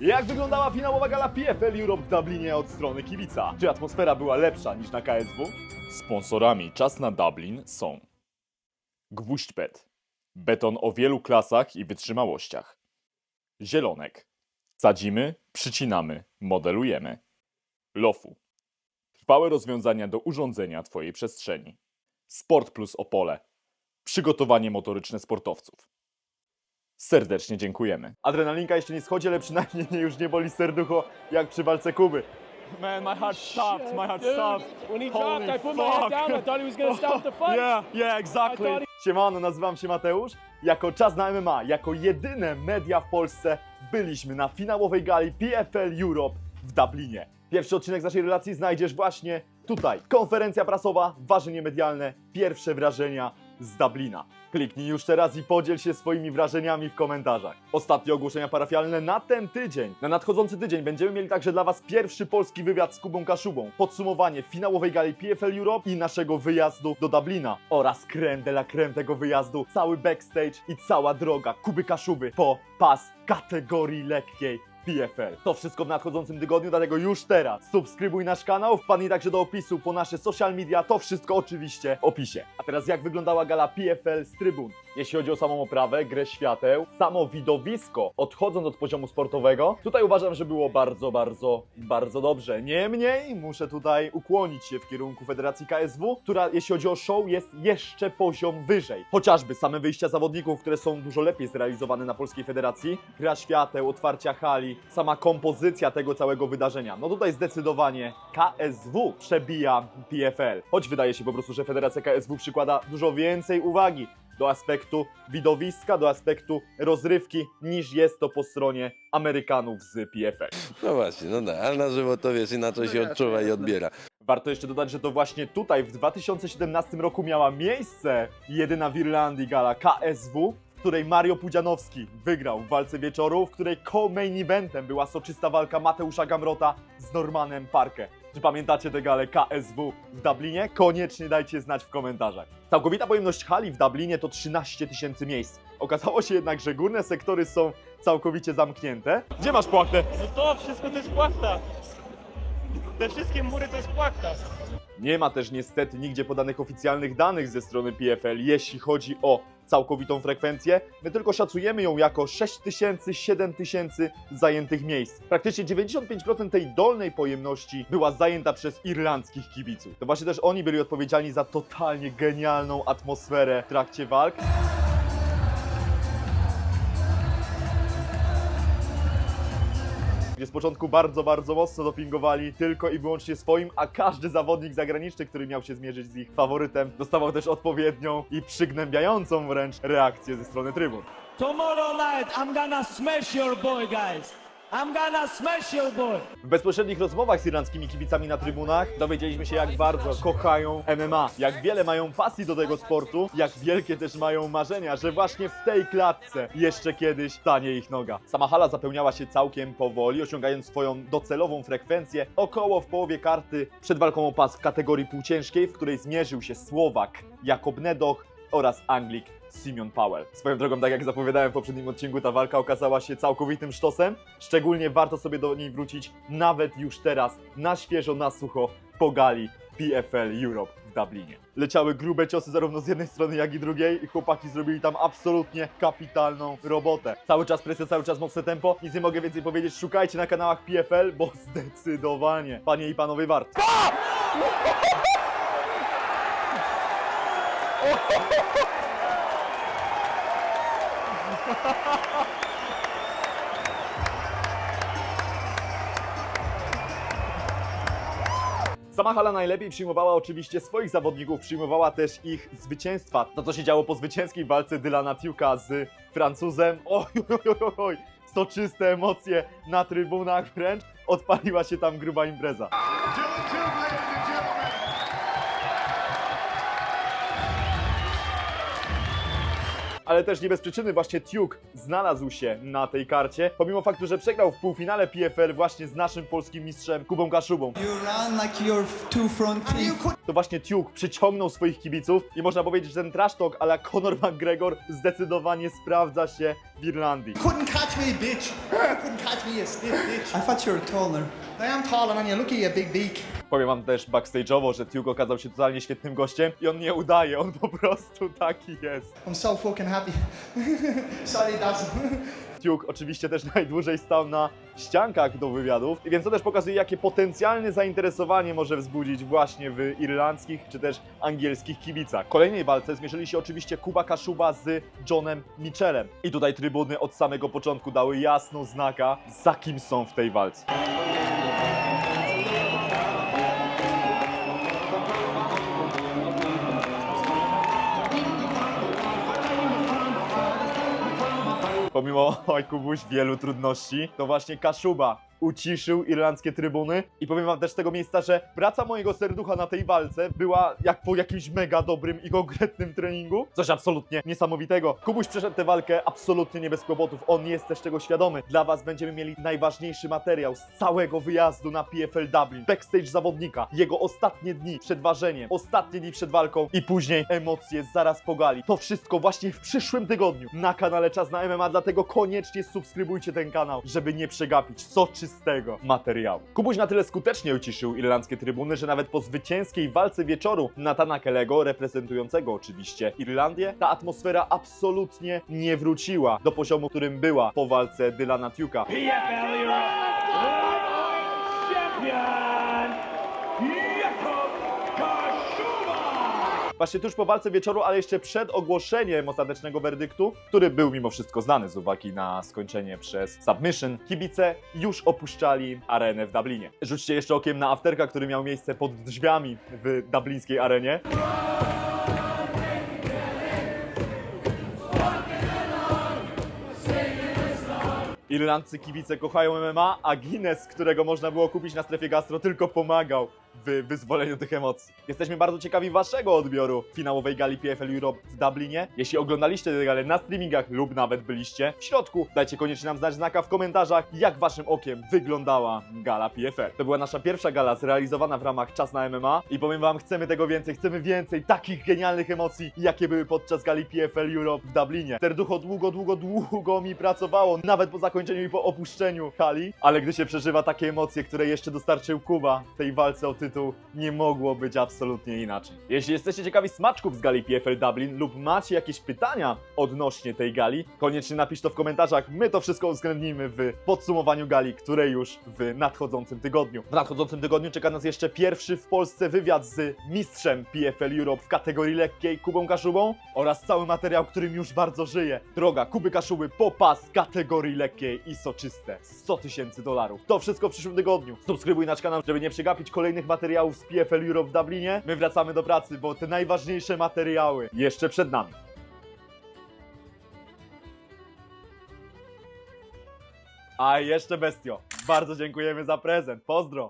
Jak wyglądała finałowa gala PFL Europe w Dublinie od strony kibica? Czy atmosfera była lepsza niż na KSW? Sponsorami Czas na Dublin są Gwóźdźbet. Beton o wielu klasach i wytrzymałościach. Zielonek. Sadzimy, przycinamy, modelujemy. Lofu. Trwałe rozwiązania do urządzenia Twojej przestrzeni. Sport Plus Opole. Przygotowanie motoryczne sportowców. Serdecznie dziękujemy. Adrenalinka jeszcze nie schodzi, ale przynajmniej nie, już nie boli serducho jak przy walce Kuby. Man, my heart stopped, my heart stopped. when he Holy dropped, I put my head down. I thought he was to stop the fight. Yeah, yeah, exactly. Siemano, nazywam się Mateusz. Jako Czas na MMA, jako jedyne media w Polsce byliśmy na finałowej gali PFL Europe w Dublinie. Pierwszy odcinek z naszej relacji znajdziesz właśnie tutaj. Konferencja prasowa, ważenie medialne, pierwsze wrażenia z Dublina. Kliknij już teraz i podziel się swoimi wrażeniami w komentarzach. Ostatnie ogłoszenia parafialne na ten tydzień. Na nadchodzący tydzień będziemy mieli także dla Was pierwszy polski wywiad z Kubą Kaszubą, podsumowanie finałowej gali PFL Europe i naszego wyjazdu do Dublina oraz creme de la creme tego wyjazdu, cały backstage i cała droga Kuby Kaszuby po pas kategorii lekkiej PFL. To wszystko w nadchodzącym tygodniu, dlatego już teraz subskrybuj nasz kanał, wpadnij także do opisu po nasze social media, to wszystko oczywiście w opisie. A teraz jak wyglądała gala PFL z trybun? Jeśli chodzi o samą oprawę, grę świateł, samo widowisko, odchodząc od poziomu sportowego, tutaj uważam, że było bardzo, bardzo, bardzo dobrze. Niemniej muszę tutaj ukłonić się w kierunku Federacji KSW, która jeśli chodzi o show jest jeszcze poziom wyżej. Chociażby same wyjścia zawodników, które są dużo lepiej zrealizowane na Polskiej Federacji, gra świateł, otwarcia hali, sama kompozycja tego całego wydarzenia. No tutaj zdecydowanie KSW przebija PFL. Choć wydaje się po prostu, że Federacja KSW przykłada dużo więcej uwagi do aspektu widowiska, do aspektu rozrywki, niż jest to po stronie Amerykanów z PFL. No właśnie, no tak, ale na żywo to wiesz, inaczej się odczuwa i odbiera. Warto jeszcze dodać, że to właśnie tutaj w 2017 roku miała miejsce jedyna w Irlandii gala KSW, w której Mario Pudzianowski wygrał w walce wieczoru, w której co-main eventem była soczysta walka Mateusza Gamrota z Normanem Parkę. Czy pamiętacie tę galę KSW w Dublinie? Koniecznie dajcie znać w komentarzach. Całkowita pojemność hali w Dublinie to 13 tysięcy miejsc. Okazało się jednak, że górne sektory są całkowicie zamknięte. Gdzie masz płachtę? No to wszystko to jest płachta. Te wszystkie mury to jest płachta. Nie ma też niestety nigdzie podanych oficjalnych danych ze strony PFL, jeśli chodzi o całkowitą frekwencję. My tylko szacujemy ją jako 6000, 7000 zajętych miejsc. Praktycznie 95% tej dolnej pojemności była zajęta przez irlandzkich kibiców. To właśnie też oni byli odpowiedzialni za totalnie genialną atmosferę w trakcie walk. Gdzie z początku bardzo, bardzo mocno dopingowali tylko i wyłącznie swoim, a każdy zawodnik zagraniczny, który miał się zmierzyć z ich faworytem, dostawał też odpowiednią i przygnębiającą wręcz reakcję ze strony trybun. Tomorrow night, I'm gonna smash your boy, guys. I'm gonna smash your boy. W bezpośrednich rozmowach z irlandzkimi kibicami na trybunach dowiedzieliśmy się, jak bardzo kochają MMA, jak wiele mają pasji do tego sportu, jak wielkie też mają marzenia, że właśnie w tej klatce jeszcze kiedyś stanie ich noga. Sama hala zapełniała się całkiem powoli, osiągając swoją docelową frekwencję około w połowie karty przed walką o pas w kategorii półciężkiej, w której zmierzył się Słowak Jakob Nedoch oraz Anglik Simeon Powell. Swoją drogą, tak jak zapowiadałem w poprzednim odcinku, ta walka okazała się całkowitym sztosem. Szczególnie warto sobie do niej wrócić nawet już teraz, na świeżo, na sucho, po gali PFL Europe w Dublinie. Leciały grube ciosy zarówno z jednej strony, jak i drugiej i chłopaki zrobili tam absolutnie kapitalną robotę. Cały czas presja, cały czas mocne tempo, nic nie mogę więcej powiedzieć, szukajcie na kanałach PFL, bo zdecydowanie, panie i panowie, warto. Sama hala najlepiej przyjmowała oczywiście swoich zawodników, przyjmowała też ich zwycięstwa. To, co się działo po zwycięskiej walce Dylana Tiuka z Francuzem, oj, oj, oj, oj, soczyste emocje na trybunach wręcz, odpaliła się tam gruba impreza. Ale też nie bez przyczyny właśnie Duke znalazł się na tej karcie, pomimo faktu, że przegrał w półfinale PFL właśnie z naszym polskim mistrzem Kubą Kaszubą. You run like your two front teeth. To właśnie Duke przyciągnął swoich kibiców i można powiedzieć, że ten trash talk ale Conor McGregor zdecydowanie sprawdza się w Irlandii. couldn't catch me, bitch. You couldn't catch me, you stiff bitch. I thought you were taller. I am taller than you. Look at your big beak. Powiem wam też backstage'owo, że Duke okazał się totalnie świetnym gościem i on nie udaje, on po prostu taki jest. I'm so fucking happy. Sorry, Dawson. Duke oczywiście też najdłużej stał na ściankach do wywiadów, więc to też pokazuje, jakie potencjalne zainteresowanie może wzbudzić właśnie w irlandzkich czy też angielskich kibicach. W kolejnej walce zmierzyli się oczywiście Kuba Kaszuba z Johnem Mitchellem. I tutaj trybuny od samego początku dały jasną znaka, za kim są w tej walce. Pomimo, oj Kubuś, wielu trudności, to właśnie Kaszuba uciszył irlandzkie trybuny i powiem wam też z tego miejsca, że praca mojego serducha na tej walce była jak po jakimś mega dobrym i konkretnym treningu. Coś absolutnie niesamowitego. Kubuś przeszedł tę walkę absolutnie nie bez kłopotów. On jest też tego świadomy. Dla was będziemy mieli najważniejszy materiał z całego wyjazdu na PFL Dublin. Backstage zawodnika, jego ostatnie dni przed ważeniem, ostatnie dni przed walką i później emocje zaraz po gali. To wszystko właśnie w przyszłym tygodniu na kanale Czas na MMA, dlatego koniecznie subskrybujcie ten kanał, żeby nie przegapić soczystego materiału. Kubuś na tyle skutecznie uciszył irlandzkie trybuny, że nawet po zwycięskiej walce wieczoru Natana Kelego, reprezentującego oczywiście Irlandię, ta atmosfera absolutnie nie wróciła do poziomu, którym była po walce Dylana Tuka. PFL Europe Champion! Właśnie tuż po walce wieczoru, ale jeszcze przed ogłoszeniem ostatecznego werdyktu, który był mimo wszystko znany z uwagi na skończenie przez submission, kibice już opuszczali arenę w Dublinie. Rzućcie jeszcze okiem na afterka, który miał miejsce pod drzwiami w dublińskiej arenie. Irlandcy kibice kochają MMA, a Guinness, którego można było kupić na strefie gastro, tylko pomagał w wyzwoleniu tych emocji. Jesteśmy bardzo ciekawi waszego odbioru finałowej gali PFL Europe w Dublinie. Jeśli oglądaliście tę galę na streamingach lub nawet byliście w środku, dajcie koniecznie nam znać znaka w komentarzach, jak waszym okiem wyglądała gala PFL. To była nasza pierwsza gala zrealizowana w ramach Czas na MMA i powiem wam, chcemy tego więcej, chcemy więcej takich genialnych emocji, jakie były podczas gali PFL Europe w Dublinie. Serducho długo, długo, długo mi pracowało, nawet po zakończeniu i po opuszczeniu hali, ale gdy się przeżywa takie emocje, które jeszcze dostarczył Kuba tej walce o tytuł, nie mogło być absolutnie inaczej. Jeśli jesteście ciekawi smaczków z gali PFL Dublin lub macie jakieś pytania odnośnie tej gali, koniecznie napisz to w komentarzach, my to wszystko uwzględnimy w podsumowaniu gali, które już w nadchodzącym tygodniu. W nadchodzącym tygodniu czeka nas jeszcze pierwszy w Polsce wywiad z mistrzem PFL Europe w kategorii lekkiej Kubą Kaszubą oraz cały materiał, którym już bardzo żyje. Droga Kuby Kaszuby po pas kategorii lekkiej i soczyste. 100 tysięcy dolarów. To wszystko w przyszłym tygodniu. Subskrybuj nasz kanał, żeby nie przegapić kolejnych materiałów z PFL Europe w Dublinie. My wracamy do pracy, bo te najważniejsze materiały jeszcze przed nami. A jeszcze bestio, bardzo dziękujemy za prezent. Pozdro!